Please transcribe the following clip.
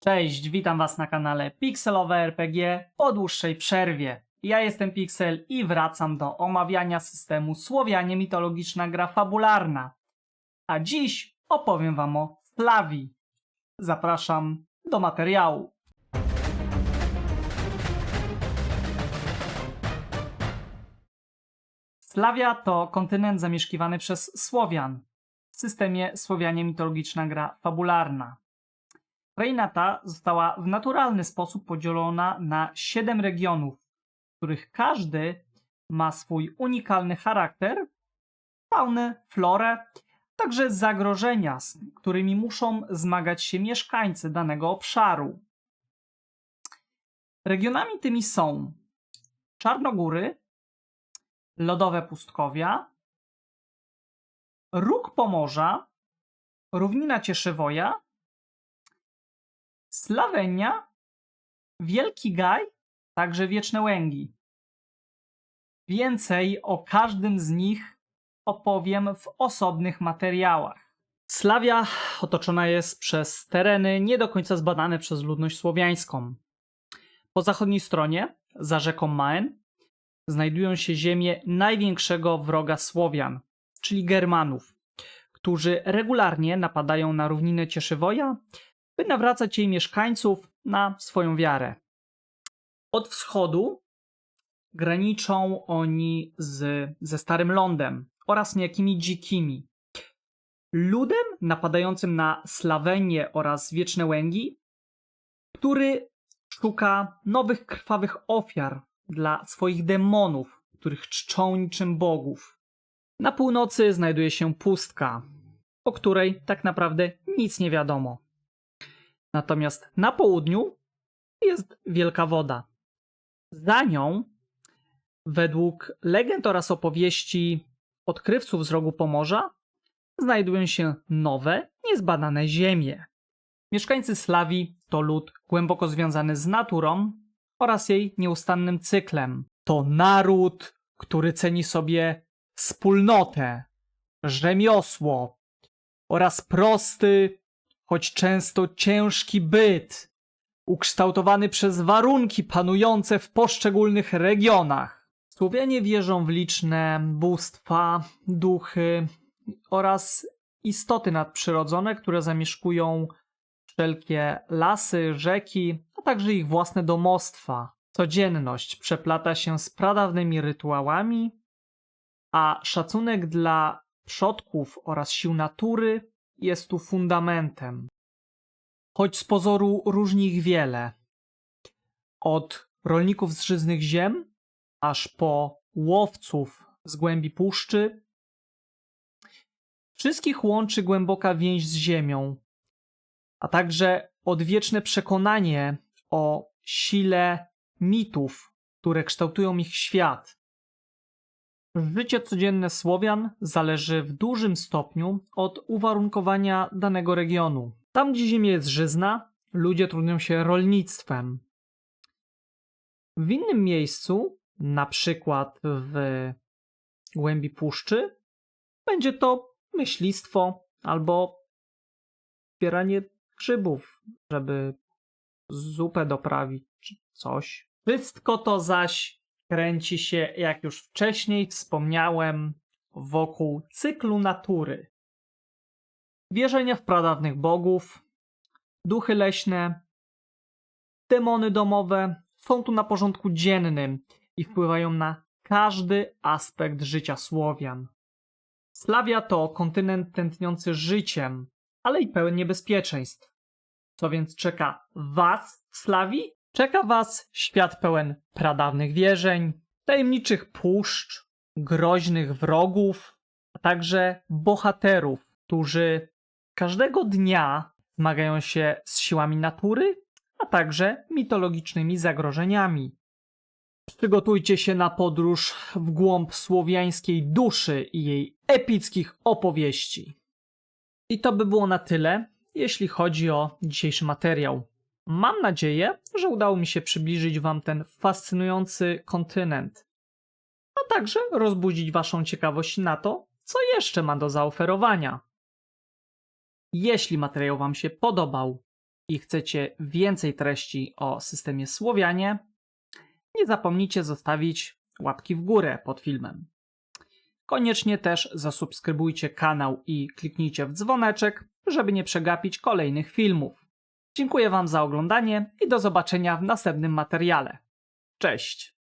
Cześć, witam Was na kanale Pixelowe RPG po dłuższej przerwie. Ja jestem Pixel i wracam do omawiania systemu Słowianie mitologiczna gra fabularna. A dziś opowiem Wam o Slawii. Zapraszam do materiału. Slawia to kontynent zamieszkiwany przez Słowian. W systemie Słowianie mitologiczna gra fabularna. Kraina ta została w naturalny sposób podzielona na siedem regionów, w których każdy ma swój unikalny charakter, faunę, florę, także zagrożenia, z którymi muszą zmagać się mieszkańcy danego obszaru. Regionami tymi są Czarnogóry, Lodowe Pustkowia, Róg Pomorza, Równina Cieszywoja, Slawenia, Wielki Gaj, także Wieczne Łęgi. Więcej o każdym z nich opowiem w osobnych materiałach. Slawia otoczona jest przez tereny nie do końca zbadane przez ludność słowiańską. Po zachodniej stronie, za rzeką Maen, znajdują się ziemie największego wroga Słowian, czyli Germanów, którzy regularnie napadają na równinę Cieszywoja by nawracać jej mieszkańców na swoją wiarę. Od wschodu graniczą oni z, ze Starym Lądem oraz niejakimi dzikimi. Ludem napadającym na Slawenię oraz Wieczne Łęgi, który szuka nowych krwawych ofiar dla swoich demonów, których czczą niczym bogów. Na północy znajduje się pustka, o której tak naprawdę nic nie wiadomo. Natomiast na południu jest Wielka Woda. Za nią, według legend oraz opowieści odkrywców z rogu Pomorza, znajdują się nowe, niezbadane ziemie. Mieszkańcy Slawii to lud głęboko związany z naturą oraz jej nieustannym cyklem. To naród, który ceni sobie wspólnotę, rzemiosło oraz prosty, choć często ciężki byt, ukształtowany przez warunki panujące w poszczególnych regionach. Słowianie wierzą w liczne bóstwa, duchy oraz istoty nadprzyrodzone, które zamieszkują wszelkie lasy, rzeki, a także ich własne domostwa. Codzienność przeplata się z pradawnymi rytuałami, a szacunek dla przodków oraz sił natury jest tu fundamentem. Choć z pozoru różni ich wiele. Od rolników z żyznych ziem, aż po łowców z głębi puszczy, wszystkich łączy głęboka więź z ziemią, a także odwieczne przekonanie o sile mitów, które kształtują ich świat. Życie codzienne Słowian zależy w dużym stopniu od uwarunkowania danego regionu. Tam, gdzie ziemia jest żyzna, ludzie trudnią się rolnictwem. W innym miejscu, na przykład w głębi puszczy, będzie to myślistwo albo zbieranie grzybów, żeby zupę doprawić czy coś. Wszystko to zaś kręci się, jak już wcześniej wspomniałem, wokół cyklu natury. Wierzenia w pradawnych bogów, duchy leśne, demony domowe są tu na porządku dziennym i wpływają na każdy aspekt życia Słowian. Slawia to kontynent tętniący życiem, ale i pełen niebezpieczeństw. Co więc czeka Was w Slawii? Czeka Was świat pełen pradawnych wierzeń, tajemniczych puszcz, groźnych wrogów, a także bohaterów, którzy każdego dnia zmagają się z siłami natury, a także mitologicznymi zagrożeniami. Przygotujcie się na podróż w głąb słowiańskiej duszy i jej epickich opowieści. I to by było na tyle, jeśli chodzi o dzisiejszy materiał. Mam nadzieję, że udało mi się przybliżyć Wam ten fascynujący kontynent, a także rozbudzić Waszą ciekawość na to, co jeszcze ma do zaoferowania. Jeśli materiał Wam się podobał, i chcecie więcej treści o systemie Słowianie, nie zapomnijcie zostawić łapki w górę pod filmem. Koniecznie też zasubskrybujcie kanał i kliknijcie w dzwoneczek, żeby nie przegapić kolejnych filmów. Dziękuję Wam za oglądanie i do zobaczenia w następnym materiale. Cześć!